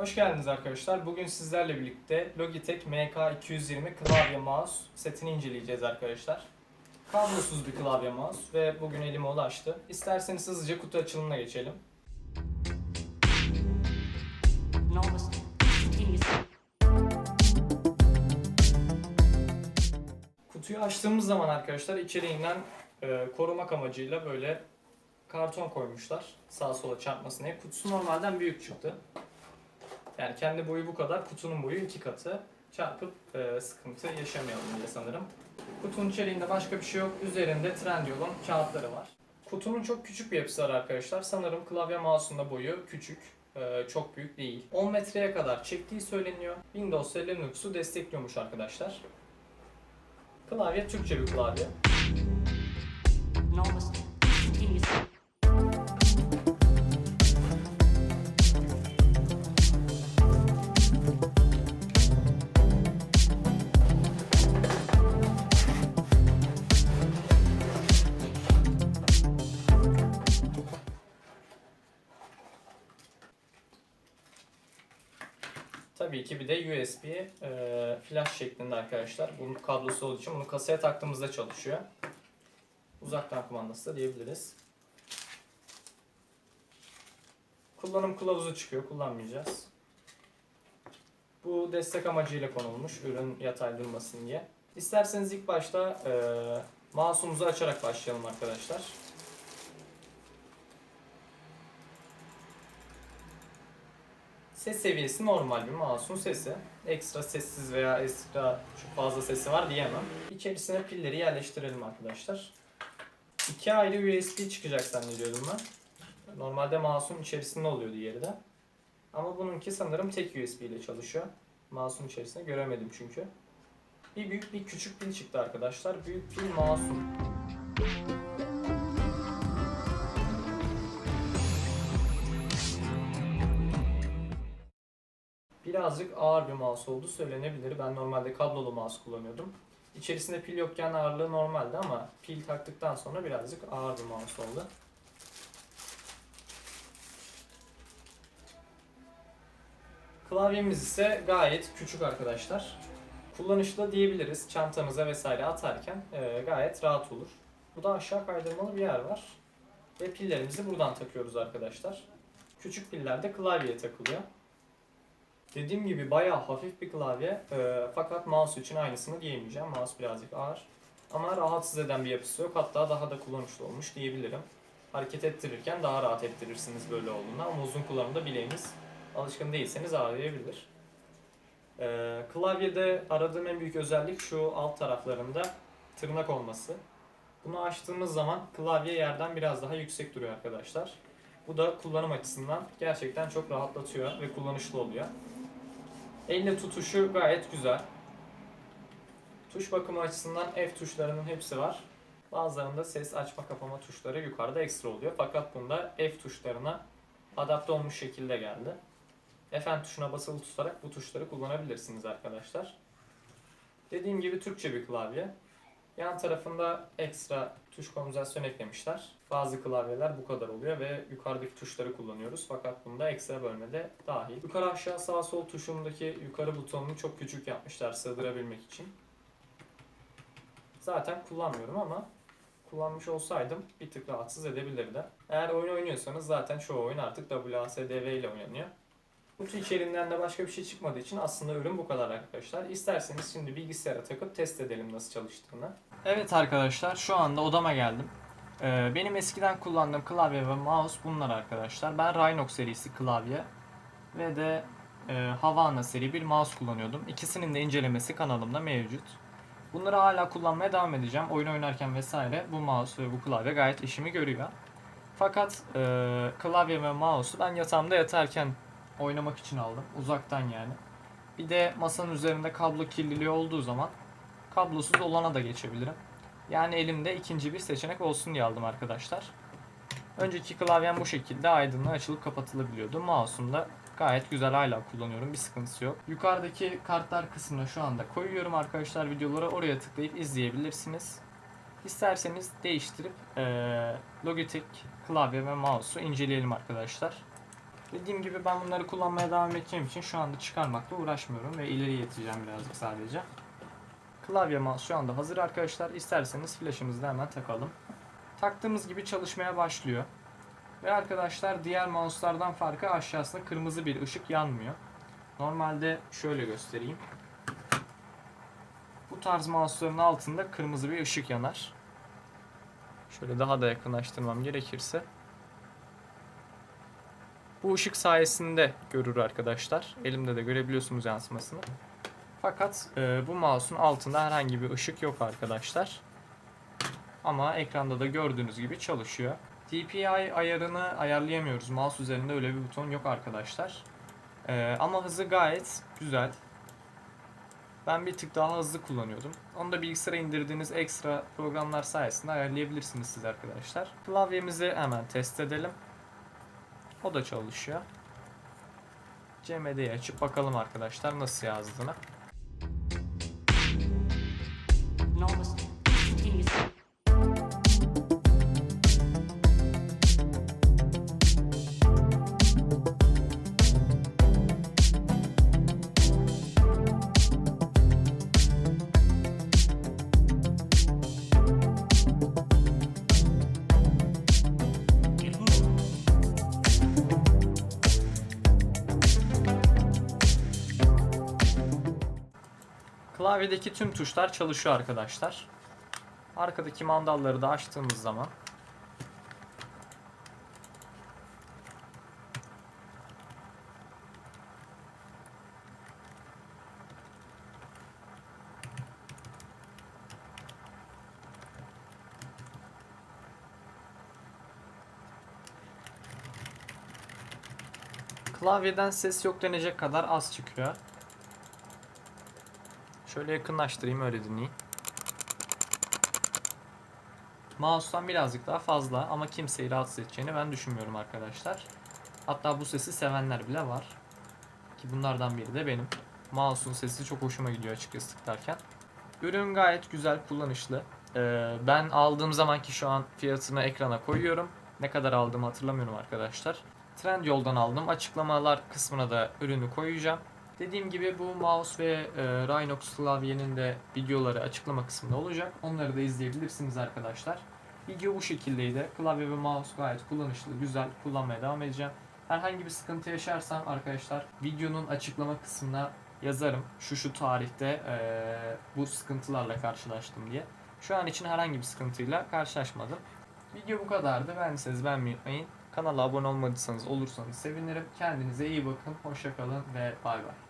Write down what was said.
Hoş geldiniz arkadaşlar. Bugün sizlerle birlikte Logitech MK220 klavye mouse setini inceleyeceğiz arkadaşlar. Kablosuz bir klavye mouse ve bugün elime ulaştı. İsterseniz hızlıca kutu açılımına geçelim. Kutuyu açtığımız zaman arkadaşlar içeriğinden e, korumak amacıyla böyle karton koymuşlar. Sağa sola çarpmasın diye. Kutusu normalden büyük çıktı. Yani kendi boyu bu kadar. Kutunun boyu iki katı. Çarpıp e, sıkıntı yaşamayalım diye sanırım. Kutunun içeriğinde başka bir şey yok. Üzerinde Trendyol'un kağıtları var. Kutunun çok küçük bir yapısı var arkadaşlar. Sanırım klavye mouse'un boyu küçük. e, çok büyük değil. 10 metreye kadar çektiği söyleniyor. Windows ve Linux'u destekliyormuş arkadaşlar. Klavye Türkçe bir klavye. Bir de USB e, flash şeklinde arkadaşlar. Bunun kablosu olduğu için bunu kasaya taktığımızda çalışıyor. Uzaktan kumandası da diyebiliriz. Kullanım kılavuzu çıkıyor. Kullanmayacağız. Bu destek amacıyla konulmuş. Ürün yatay durmasın diye. İsterseniz ilk başta e, mouse'umuzu açarak başlayalım arkadaşlar. Ses seviyesi normal bir mouse'un sesi. Ekstra sessiz veya ekstra çok fazla sesi var diyemem. İçerisine pilleri yerleştirelim arkadaşlar. İki ayrı USB çıkacak zannediyordum ben. Normalde mouse'un içerisinde oluyor diğeri de. Ama bununki sanırım tek USB ile çalışıyor. Mouse'un içerisinde göremedim çünkü. Bir büyük bir küçük pil çıktı arkadaşlar. Büyük pil mouse'un. Birazcık ağır bir mouse oldu söylenebilir. Ben normalde kablolu mouse kullanıyordum. İçerisinde pil yokken ağırlığı normaldi ama pil taktıktan sonra birazcık ağır bir mouse oldu. Klavyemiz ise gayet küçük arkadaşlar. Kullanışlı diyebiliriz. Çantanıza vesaire atarken e, gayet rahat olur. Burada aşağı kaydırmalı bir yer var. Ve pillerimizi buradan takıyoruz arkadaşlar. Küçük piller de klavyeye takılıyor. Dediğim gibi bayağı hafif bir klavye e, fakat mouse için aynısını diyemeyeceğim. Mouse birazcık ağır ama rahatsız eden bir yapısı yok. Hatta daha da kullanışlı olmuş diyebilirim. Hareket ettirirken daha rahat ettirirsiniz böyle olduğunda ama uzun kullanımda bileğiniz alışkın değilseniz ağrıyabilir. E, klavyede aradığım en büyük özellik şu alt taraflarında tırnak olması. Bunu açtığımız zaman klavye yerden biraz daha yüksek duruyor arkadaşlar. Bu da kullanım açısından gerçekten çok rahatlatıyor ve kullanışlı oluyor. Elle tutuşu gayet güzel. Tuş bakımı açısından F tuşlarının hepsi var. Bazılarında ses açma kapama tuşları yukarıda ekstra oluyor. Fakat bunda F tuşlarına adapte olmuş şekilde geldi. Fn tuşuna basılı tutarak bu tuşları kullanabilirsiniz arkadaşlar. Dediğim gibi Türkçe bir klavye. Yan tarafında ekstra tuş konverzasyonu eklemişler. Bazı klavyeler bu kadar oluyor ve yukarıdaki tuşları kullanıyoruz. Fakat bunda ekstra bölmede dahil. Yukarı aşağı sağ sol tuşundaki yukarı butonunu çok küçük yapmışlar sığdırabilmek için. Zaten kullanmıyorum ama kullanmış olsaydım bir tık rahatsız edebilirdi. Eğer oyun oynuyorsanız zaten çoğu oyun artık WASD ile oynanıyor. Kutu içeriğinden de başka bir şey çıkmadığı için aslında ürün bu kadar arkadaşlar. İsterseniz şimdi bilgisayara takıp test edelim nasıl çalıştığını. Evet arkadaşlar şu anda odama geldim. Ee, benim eskiden kullandığım klavye ve mouse bunlar arkadaşlar. Ben Rhinox serisi klavye ve de e, Havana seri bir mouse kullanıyordum. İkisinin de incelemesi kanalımda mevcut. Bunları hala kullanmaya devam edeceğim. Oyun oynarken vesaire bu mouse ve bu klavye gayet işimi görüyor. Fakat e, klavye ve mouse'u ben yatağımda yatarken oynamak için aldım. Uzaktan yani. Bir de masanın üzerinde kablo kirliliği olduğu zaman kablosuz olana da geçebilirim. Yani elimde ikinci bir seçenek olsun diye aldım arkadaşlar. Önceki klavyem bu şekilde aydınlığa açılıp kapatılabiliyordu. Mouse'um da gayet güzel hala kullanıyorum. Bir sıkıntısı yok. Yukarıdaki kartlar kısmına şu anda koyuyorum arkadaşlar videoları. Oraya tıklayıp izleyebilirsiniz. İsterseniz değiştirip eee Logitech klavye ve mouse'u inceleyelim arkadaşlar. Dediğim gibi ben bunları kullanmaya devam edeceğim için şu anda çıkarmakla uğraşmıyorum ve ileri yeteceğim birazcık sadece. Klavye şu anda hazır arkadaşlar. İsterseniz flaşımızı da hemen takalım. Taktığımız gibi çalışmaya başlıyor. Ve arkadaşlar diğer mouse'lardan farkı aşağısında kırmızı bir ışık yanmıyor. Normalde şöyle göstereyim. Bu tarz mouse'ların altında kırmızı bir ışık yanar. Şöyle daha da yakınlaştırmam gerekirse. Bu ışık sayesinde görür arkadaşlar. Elimde de görebiliyorsunuz yansımasını. Fakat e, bu mouse'un altında herhangi bir ışık yok arkadaşlar. Ama ekranda da gördüğünüz gibi çalışıyor. DPI ayarını ayarlayamıyoruz. Mouse üzerinde öyle bir buton yok arkadaşlar. E, ama hızı gayet güzel. Ben bir tık daha hızlı kullanıyordum. Onu da bilgisayara indirdiğiniz ekstra programlar sayesinde ayarlayabilirsiniz siz arkadaşlar. Klavyemizi hemen test edelim. O da çalışıyor. CMD'yi açıp bakalım arkadaşlar nasıl yazdığını. Klavyedeki tüm tuşlar çalışıyor arkadaşlar. Arkadaki mandalları da açtığımız zaman Klavyeden ses yok denecek kadar az çıkıyor. Şöyle yakınlaştırayım öyle dinleyin. Mouse'dan birazcık daha fazla ama kimseyi rahatsız edeceğini ben düşünmüyorum arkadaşlar. Hatta bu sesi sevenler bile var. Ki bunlardan biri de benim. Mouse'un sesi çok hoşuma gidiyor açıkçası tıklarken. Ürün gayet güzel, kullanışlı. Ee, ben aldığım zamanki şu an fiyatını ekrana koyuyorum. Ne kadar aldığımı hatırlamıyorum arkadaşlar. Trendyol'dan aldım. Açıklamalar kısmına da ürünü koyacağım. Dediğim gibi bu mouse ve e, Rhinox klavyenin de videoları açıklama kısmında olacak. Onları da izleyebilirsiniz arkadaşlar. Video bu şekildeydi. Klavye ve mouse gayet kullanışlı, güzel. Kullanmaya devam edeceğim. Herhangi bir sıkıntı yaşarsam arkadaşlar videonun açıklama kısmına yazarım. Şu şu tarihte e, bu sıkıntılarla karşılaştım diye. Şu an için herhangi bir sıkıntıyla karşılaşmadım. Video bu kadardı. Beğendiyseniz beğenmeyi unutmayın. Kanala abone olmadıysanız olursanız sevinirim. Kendinize iyi bakın. Hoşçakalın ve bay bay.